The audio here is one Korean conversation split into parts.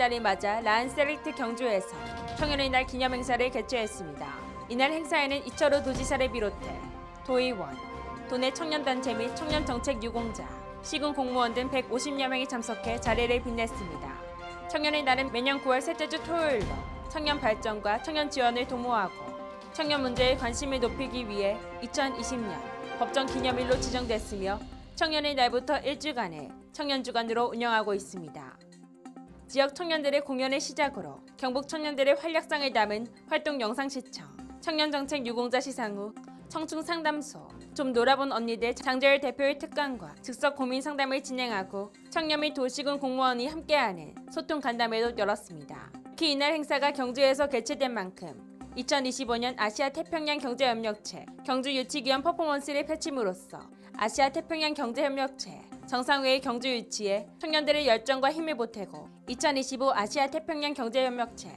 날을 맞아 라안셀렉트 경주에서 청년의 날 기념 행사를 개최했습니다. 이날 행사에는 이철우 도지사를 비롯해 도의원, 도내 청년단체 및 청년정책 유공자, 시군 공무원 등 150여 명이 참석해 자리를 빛냈습니다. 청년의 날은 매년 9월 셋째 주 토요일로 청년 발전과 청년 지원을 도모하고 청년 문제에 관심을 높이기 위해 2020년 법정 기념일로 지정됐으며 청년의 날부터 일주간의 청년 주간으로 운영하고 있습니다. 지역 청년들의 공연을 시작으로 경북 청년들의 활약상을 담은 활동 영상 시청, 청년 정책 유공자 시상 후 청춘 상담소, 좀 놀아본 언니들 장재열 대표의 특강과 즉석 고민 상담을 진행하고 청년 및 도시군 공무원이 함께하는 소통 간담회도 열었습니다. 특히 이날 행사가 경주에서 개최된 만큼 2025년 아시아 태평양 경제협력체 경주 유치기원 퍼포먼스를 펼침으로써 아시아 태평양 경제협력체 정상회의 경주 유치에 청년들의 열정과 힘을 보태고 2025 아시아 태평양 경제협력체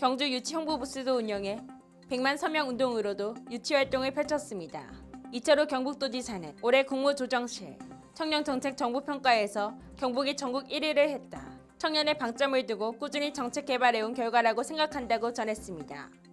경주 유치 홍보 부스도 운영해 100만 서명 운동으로도 유치 활동을 펼쳤습니다. 이차로 경북도지사는 올해 국무조정실 청년정책 정보평가에서 경북이 전국 1위를 했다. 청년의 방점을 두고 꾸준히 정책 개발해온 결과라고 생각한다고 전했습니다.